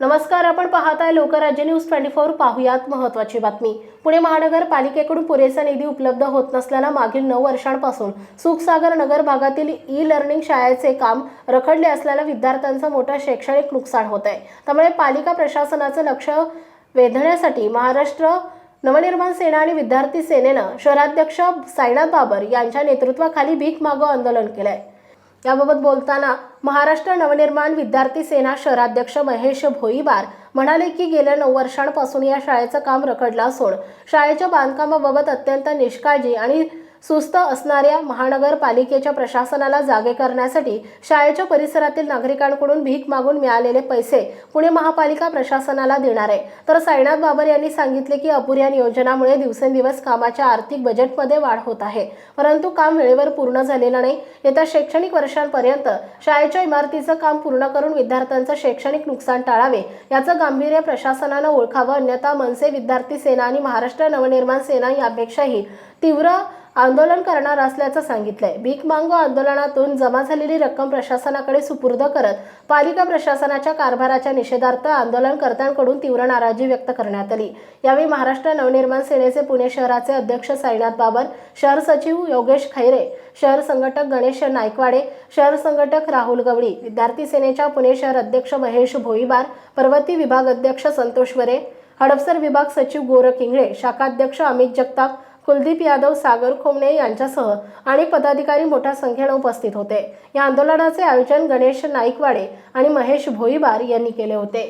नमस्कार आपण पाहत आहे लोकराज्य न्यूज ट्वेंटी फोर पाहुयात महत्वाची बातमी. पुणे महानगरपालिकेकडून पुरेसा निधी उपलब्ध होत नसल्यानं मागील नऊ वर्षांपासून सुखसागर नगर भागातील ई लर्निंग शाळेचे काम रखडले असल्यानं विद्यार्थ्यांचं मोठं शैक्षणिक नुकसान होत आहे. त्यामुळे पालिका प्रशासनाचं लक्ष वेधण्यासाठी महाराष्ट्र नवनिर्माण सेना आणि विद्यार्थी सेनेनं शहराध्यक्ष साईनाथ बाबर यांच्या नेतृत्वाखाली भीक मागो आंदोलन केलंय. याबाबत बोलताना महाराष्ट्र नवनिर्माण विद्यार्थी सेना शहराध्यक्ष महेश भोईबार म्हणाले की गेल्या नऊ वर्षांपासून या शाळेचं काम रखडलं असून शाळेच्या बांधकामाबाबत अत्यंत निष्काळजी आणि सुस्त असणाऱ्या महानगरपालिकेच्या प्रशासनाला जागे करण्यासाठी शाळेच्या परिसरातील नागरिकांकडून भीक मागून मिळालेले पैसे पुणे महापालिका प्रशासनाला देणार आहे. तर साईनाथ बाबर यांनी सांगितले की अपुऱ्या नियोजनामुळे दिवसेंदिवस कामाच्या आर्थिक बजेटमध्ये वाढ होत आहे. परंतु काम वेळेवर पूर्ण झालेलं नाही. येत्या शैक्षणिक वर्षांपर्यंत शाळेच्या इमारतीचं काम पूर्ण करून विद्यार्थ्यांचं शैक्षणिक नुकसान टाळावे याचं गांभीर्य प्रशासनानं ओळखावं. अन्यथा मनसे विद्यार्थी सेना आणि महाराष्ट्र नवनिर्माण सेना यापेक्षाही तीव्र आंदोलन करणार असल्याचं सांगितलंय. भीक मांगो आंदोलनातून जमा झालेली रक्कम प्रशासनाकडे सुपूर्द करत पालिका प्रशासनाच्या कारभाराच्या निषेधार्थ आंदोलनकर्त्यांकडून तीव्र नाराजी व्यक्त करण्यात आली. यावेळी महाराष्ट्र नवनिर्माण सेनेचे पुणे शहराचे अध्यक्ष साईनाथ बाबर शहर सचिव योगेश खैरे शहर संघटक गणेश नायकवाडे शहर संघटक राहुल गवळी विद्यार्थी सेनेच्या पुणे शहर अध्यक्ष महेश भोईबार पर्वती विभाग अध्यक्ष संतोष वरे हडपसर विभाग सचिव गोरख इंगळे शाखाध्यक्ष अमित जगताप कुलदीप यादव सागर खोमणे यांच्यासह अनेक पदाधिकारी मोठ्या संख्येनं उपस्थित होते. या आंदोलनाचे आयोजन गणेश नाईकवाडे आणि महेश भोईबार यांनी केले होते.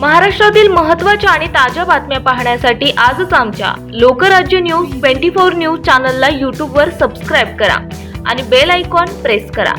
महाराष्ट्रातील महत्त्वाच्या आणि ताज्या बातम्या पाहण्यासाठी आजच आमच्या Lokrajya news twenty four news चॅनलला यूट्यूबवर सबस्क्राईब करा आणि बेल आयकॉन प्रेस करा.